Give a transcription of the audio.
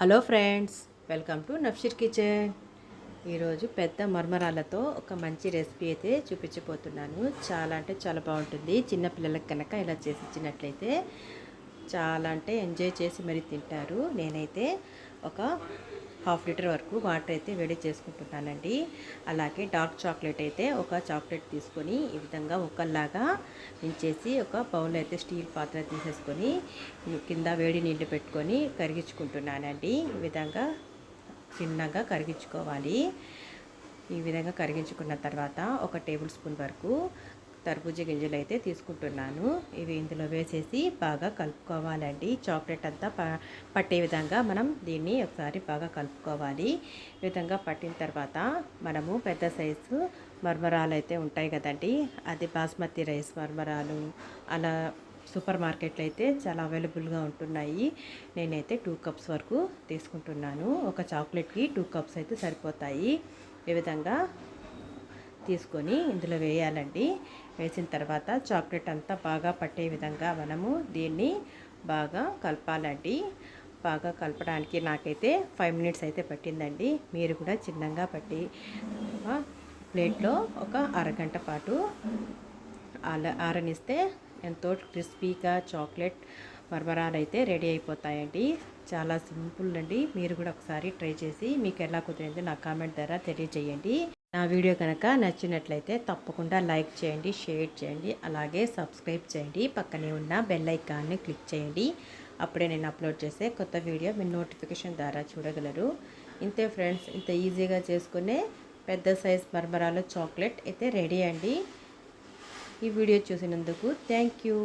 Hello friends welcome to Nafshir kitchen. ఈరోజు పెద్ద మర్మరాలతో ఒక మంచి రెసిపీ అయితే చూపించబోతున్నాను. చాలా అంటే చాలా బాగుంటుంది. చిన్నపిల్లలకు కనుక ఇలా చేసి ఇచ్చినట్లయితే చాలా అంటే ఎంజాయ్ చేసి మరి తింటారు. నేనైతే ఒక హాఫ్ లీటర్ వరకు వాటర్ అయితే వేడి చేసుకుంటున్నానండి. అలాగే డార్క్ చాక్లెట్ అయితే ఒక చాక్లెట్ తీసుకొని ఈ విధంగా ఒకలాగా ఉంచేసి ఒక బౌల్ అయితే స్టీల్ పాత్ర తీసేసుకొని కింద వేడి నీళ్ళు పెట్టుకొని కరిగించుకుంటున్నానండి. ఈ విధంగా చిన్నగా కరిగించుకోవాలి. ఈ విధంగా కరిగించుకున్న తర్వాత ఒక టేబుల్ స్పూన్ వరకు తర్బూజ గింజలు అయితే తీసుకుంటున్నాను. ఇవి ఇందులో వేసేసి బాగా కలుపుకోవాలండి. చాక్లెట్ అంతా ప పట్టే విధంగా మనం దీన్ని ఒకసారి బాగా కలుపుకోవాలి. ఈ విధంగా పట్టిన తర్వాత మనము పెద్ద సైజు మర్మరాలు అయితే ఉంటాయి కదండి. అది బాస్మతి రైస్ మర్మరాలు అలా సూపర్ మార్కెట్లో అయితే చాలా అవైలబుల్గా ఉంటున్నాయి. నేనైతే టూ కప్స్ వరకు తీసుకుంటున్నాను. ఒక చాక్లెట్కి టూ కప్స్ అయితే సరిపోతాయి. ఈ విధంగా తీసుకొని ఇందులో వేయాలండి. వేసిన తర్వాత చాక్లెట్ అంతా బాగా పట్టే విధంగా మనము దీన్ని బాగా కలపాలండి. బాగా కలపడానికి నాకైతే ఫైవ్ మినిట్స్ అయితే పట్టిందండి. మీరు కూడా చిన్నగా పట్టి ప్లేట్లో ఒక అరగంట పాటు అలా ఆరనిస్తే ఎంతో క్రిస్పీగా చాక్లెట్ మరమరాలు అయితే రెడీ అయిపోతాయండి. చాలా సింపుల్ అండి. మీరు కూడా ఒకసారి ట్రై చేసి మీకు ఎలా కుదిరింది నా కామెంట్ ద్వారా తెలియజేయండి. నా వీడియో కనుక నచ్చినట్లయితే తప్పకుండా లైక్ చేయండి షేర్ చేయండి అలాగే సబ్స్క్రైబ్ చేయండి. పక్కనే ఉన్న బెల్ ఐకాన్ని క్లిక్ చేయండి. అప్పుడే నేను అప్లోడ్ చేసే కొత్త వీడియో మీ నోటిఫికేషన్ ద్వారా చూడగలరు. ఇంతే ఫ్రెండ్స్ ఇంత ఈజీగా చేసుకునే పెద్ద సైజ్ మర్మరాలు చాక్లెట్ అయితే రెడీ అండి. ఈ వీడియో చూసినందుకు థ్యాంక్ యూ.